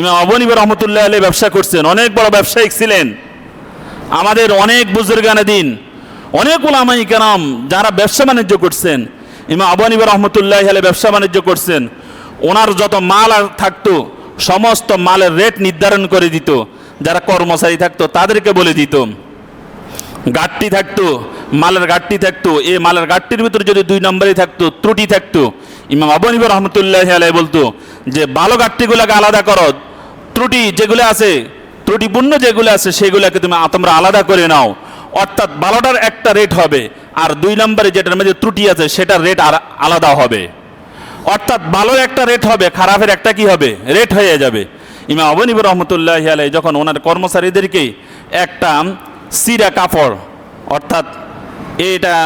ইমাম আবনিব রহমতুল্লাহ আলী ব্যবসা করছেন, অনেক বড় ব্যবসায়িক ছিলেন। আমাদের অনেক বুজুর্গানে দিন, অনেক ওলামাই কেরাম যারা ব্যবসা বাণিজ্য করছেন, ইমাম আবনিব রহমতুল্লাহ আলী ব্যবসা বাণিজ্য করছেন, ওনার যত মাল আর থাকতো, সমস্ত মালের রেট নির্ধারণ করে দিত, যারা কর্মচারী থাকতো, তাদেরকে বলে দিত। গাঠটি থাকতো, মালের গাঠটি থাকতো। এই মালের গাঠটির ভিতরে যদি দুই নম্বরই থাকতো, ত্রুটি থাকতো। ইমাম আবনিব রহমতুল্লাহ আলাই বলতো যে, ভালো গাঠটিগুলোকে আলাদা করো। ত্রুটি যেগুলো আছে, ত্রুটিপূর্ণ যেগুলো আছে, সেগুলোকে তুমি তোমরা আলাদা করে নাও। অর্থাৎ ভালোটার একটা রেট হবে, আর দুই নম্বরে যেটার মধ্যে ত্রুটি আছে, সেটার রেট আর আলাদা হবে। অর্থাৎ ভালো একটা রেট হবে, খারাপের একটা কি হবে? রেট হয়ে যাবে। ইমাম আবনিব রহমতুল্লাহ আলাই যখন ওনার কর্মচারীদেরকে একটা সিরা কাপড় অর্থাৎ এটা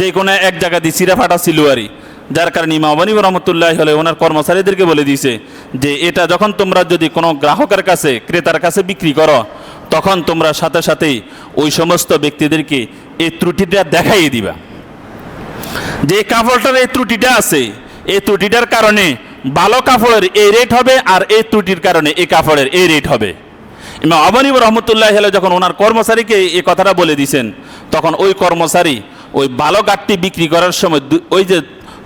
যে কোনো এক জায়গা দিয়ে সিরা ফাটা আরই যার কারণে ইমাম আবনিব রহমতুল্লাহ হলে ওনার কর্মচারীদেরকে বলে দিয়েছে যে এটা যখন তোমরা যদি কোনো গ্রাহকের কাছে, ক্রেতার কাছে বিক্রি করো, তখন তোমরা সাথে সাথেই ওই সমস্ত ব্যক্তিদেরকে এই ত্রুটিটা দেখাইয়ে দিবা। যে কাপড়টার এই ত্রুটিটা আছে, এই ত্রুটিটার কারণে ভালো কাপড়ের এই রেট হবে আর এই ত্রুটির কারণে এই কাপড়ের এই রেট হবে। ইমাম আবানিব রহমতুল্লাহ হেলে যখন ওনার কর্মচারীকে এই কথাটা বলে দিয়েছেন তখন ওই কর্মচারী ওই ভালো গাঠটি বিক্রি করার সময় ওই যে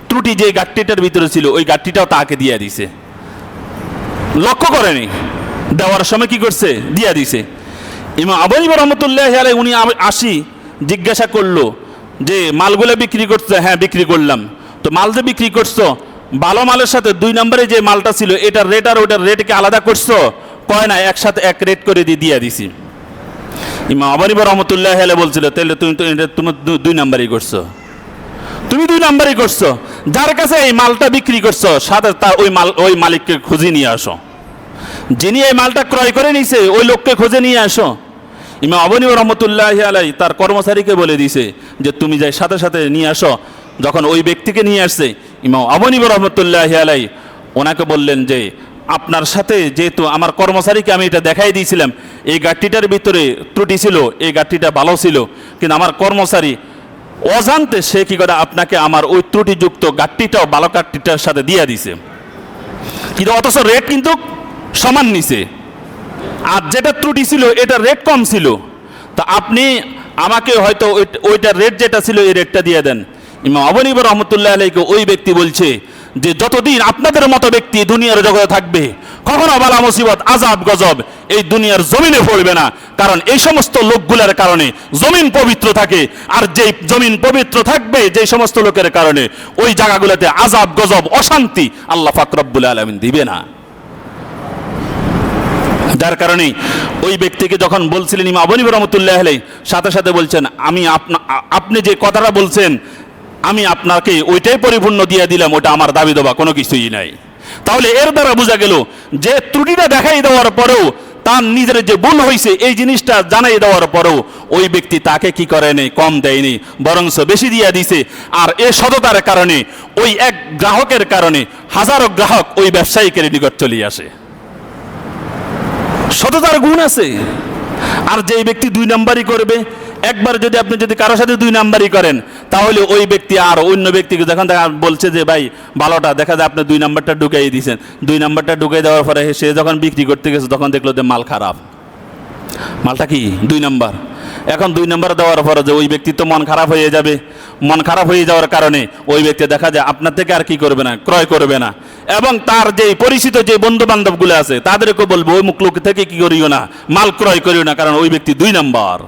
ত্রুটি যে গাঠটিটার ভিতরে ছিল, ওই গাঠটিটাও তাকে দিয়ে দিছে। লক্ষ্য করেনি। দেওয়ার সময় কি করছে? দিয়া দিছে। ইমাম আবানিব রহমতুল্লাহ আলাই উনি আসি জিজ্ঞাসা করল যে, মালগুলো বিক্রি করছে? হ্যাঁ বিক্রি করলাম। তো মাল যে বিক্রি করছ, ভালো মালের সাথে দুই নম্বরে যে মালটা ছিল, এটার রেট আর ওটার রেটকে আলাদা করছ? কয় না, একসাথে এক রেট করে দিয়ে দিয়ে দিছি। ইমাম আবানিব রহমতুল্লাহ আলাই বলছিল তাহলে তুমি তো এটা তুমি দুই নাম্বারই করছ। তুমি দুই নাম্বারই করছ। যার কাছে এই মালটা বিক্রি করছ, সাথে তার ওই মাল ওই মালিককে খুঁজে নিয়ে আসো। যিনি এই মালটা ক্রয় করে নিছে, ওই লোককে খুঁজে নিয়ে আসো। ইমাম আবনী রহমতুল্লাহ আলাই তার কর্মচারীকে বলে দিছে যে, তুমি যাই সাথে সাথে নিয়ে আসো। যখন ওই ব্যক্তিকে নিয়ে আসছে, ইমাম আবনী রহমতুল্লাহ আলাই ওনাকে বললেন যে আপনার সাথে, যেহেতু আমার কর্মচারীকে আমি এটা দেখাই দিয়েছিলাম, এই গাঠটিটার ভিতরে ত্রুটি ছিল, এই গাঠটিটা ভালো ছিল। কিন্তু আমার কর্মচারী অজান্তে সে কি করে আপনাকে আমার ওই ত্রুটিযুক্ত গাঠটিটাও ভালো গাঠটিটার সাথে দিয়ে দিছে। কিন্তু অথচ রেট কিন্তু সমান নিছে। আর যেটা ত্রুটি ছিল, এটা রেট কম ছিল। তা আপনি আমাকে হয়তো ওই- ওইটার রেট যেটা ছিল, এই রেটটা দিয়ে দেন। ইমাম আবনিব রহমতুল্লাহ আলাইকে ওই ব্যক্তি বলছে যে যতদিন আপনাদের মতো ব্যক্তি দুনিয়ার জগতে থাকবে, কখনো বালা মুসিবত আজাব গজব এই দুনিয়ার জমিনে পড়বে না। কারণ এই সমস্ত লোকগুলোর কারণে জমিন পবিত্র থাকে, আর যেই জমিন পবিত্র থাকবে যে সমস্ত লোকের কারণে ওই জায়গাগুলোতে আজাব গজব, অশান্তি আল্লাহ ফাকরাবুল আলমিন দিবে না। যার কারণে ওই ব্যক্তিকে যখন বলছিলেন ইমা আবনী রহমতুল্লাহ সাথে সাথে বলছেন, আমি আপনি যে কথাটা বলছেন আমি আপনাকে ওইটাই পরিপূর্ণ দিয়ে দিলাম, ওটা আমার দাবি দেওয়া কোনো কিছুই নাই। তাহলে এর দ্বারা বোঝা গেল যে ত্রুটিটা দেখাই দেওয়ার পরেও তার নিজের যে ভুল হয়েছে এই জিনিসটা জানাই দেওয়ার পরেও ওই ব্যক্তি তাকে কি করেনি কম দেয়নি বরংস বেশি দিয়ে দিছে। আর এ সততার কারণে, ওই এক গ্রাহকের কারণে হাজারো গ্রাহক ওই ব্যবসায়িকের নিকট চলে আসে। সততার গুণ আছে। আর যে ব্যক্তি দুই নাম্বারই করবে একবার যদি আপনি যদি কারোর সাথে দুই নাম্বারই করেন, তাহলে ওই ব্যক্তি আর অন্য ব্যক্তিকে যখন দেখা বলছে যে, ভাই, ভালোটা, দেখা যায় আপনি দুই নাম্বারটা ঢুকাই দিয়েছেন দুই নাম্বারটা ঢুকাই দেওয়ার পরে সে যখন বিক্রি করতে গেছে, তখন দেখল যে মাল খারাপ। মালটা কি? দুই নাম্বার। এখন দুই নাম্বার দেওয়ার পরে যে ওই ব্যক্তি তো মন খারাপ হয়ে যাবে। মন খারাপ হয়ে যাওয়ার কারণে ওই ব্যক্তি দেখা যায় আপনার থেকে আর কি করবে না, ক্রয় করবে না। এবং তার যে পরিচিত যে বন্ধু বান্ধবগুলো আছে তাদেরকে বলব, ওই মুখ লোক থেকে কি করিও না? মাল ক্রয় করিও না, কারণ ওই ব্যক্তি দুই নাম্বার।